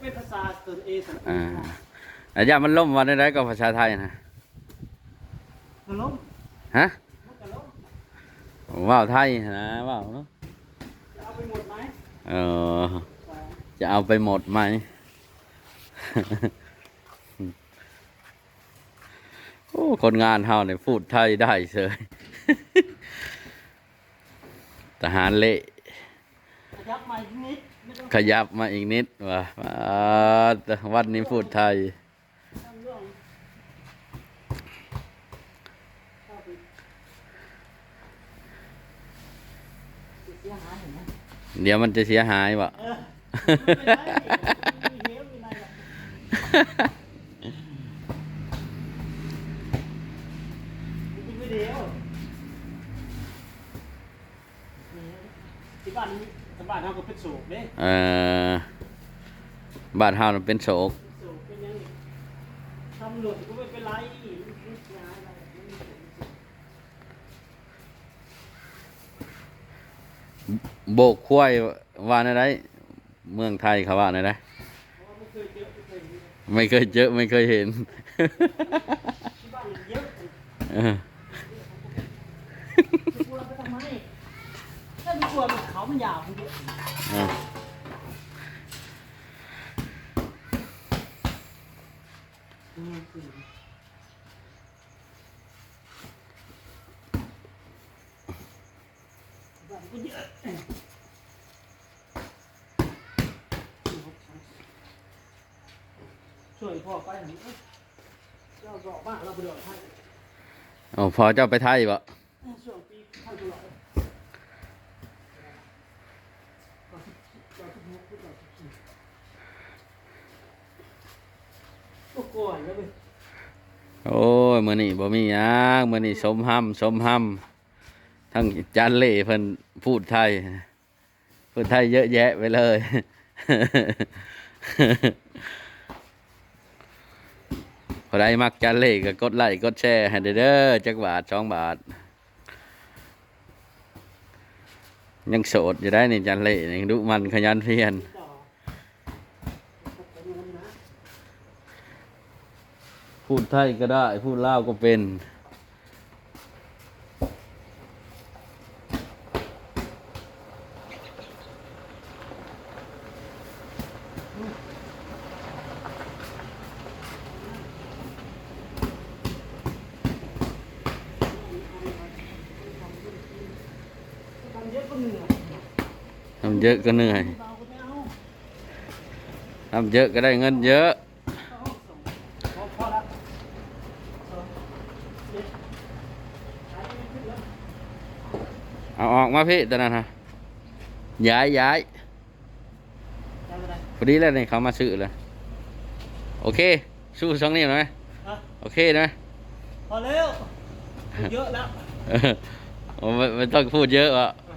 เป็นภาษาตนเองสันอ่าอาญามันล่มวันได้ก็ภาษาไทยนะมันล้มฮะมันก็ล้มว่าวไทยนะว่าวเนาะจะเอาไปหมดไหมเออจะเอาไปหมดไหมโอ้คนงานเฮาเนี่ยพูดไทยได้เสยทหารเละขยับมาอีกนิดไม่ต้อง ขยับมาอีกนิดว่ะอ่าวันนี้พูดไทย เดี๋ยวมันจะเสียหายวะเออไม่เป็นไรมีเหวมีอะไรหรอกจริงๆไม่เดียวที่ บ้านนี้ที่บ้านเราก็เป็นโศกเด้เออบ้านเฮาน่ะเป็นโศกโศกเป็นยังไงตำรวจก็ไม่เป็นไรไม่เสียหายอะไรไม่มีผลโบกควายว่าในไรเมืองไทยเขาว่าในไรเพราะว่าไม่เคยเจอไม่เคยเห็นไม่เคยเจอไม่เคยเห็น ที่บ้านมันเยอะเออจะกลัวไปทำไม ถ้ากลัวมันเขามันยาวมันเยอะเอออืมอืมบ้านเยอะช่วยพ่อไปหน่อยเอ้ยเราดอกบ้านเราไปดอกให้เอาพอเจ้าไปไทยบ่ ช่วงปีท่านตลอดก่อนที่ก่อนที่มุกก่อนที่ โอ้ยมือนี้บ่มีหยังมือนี้สมห้ำสมห้ำทั้งจันเล่เพิ่นพูดไทย พูดไทยเยอะแยะไปเลย พอได้มักจันเล่ก็กดไลค์กดแชร์ให้เด้อเด้อจักบาทสองบาท ยังโสดอยู่ได้นี่จันเล่นี่ดุมันขยันเพียรต่อไปดูนพูดไทยก็ได้ พูดลาวก็เป็น ทำเยอะก็เหนื่อย ทำเยอะก็เหนื่อยเบาก็ไม่เอาทำเยอะก็ได้เงินเยอะเอาส่งพอพอละสองเจ็ดขายไม่ขึ้นแล้วเอาออกมาพี่ตอนนั้นฮะ ย้ายย้ายได้ไม่ได้พอดีแล้วนี่เขามาซื้อเลยโอเค สู้สองนิ้วหน่อยฮะโอเคนะพอแล้ว เยอะแล้วเออไม่ไม่ต้องพูดเยอะวะเอ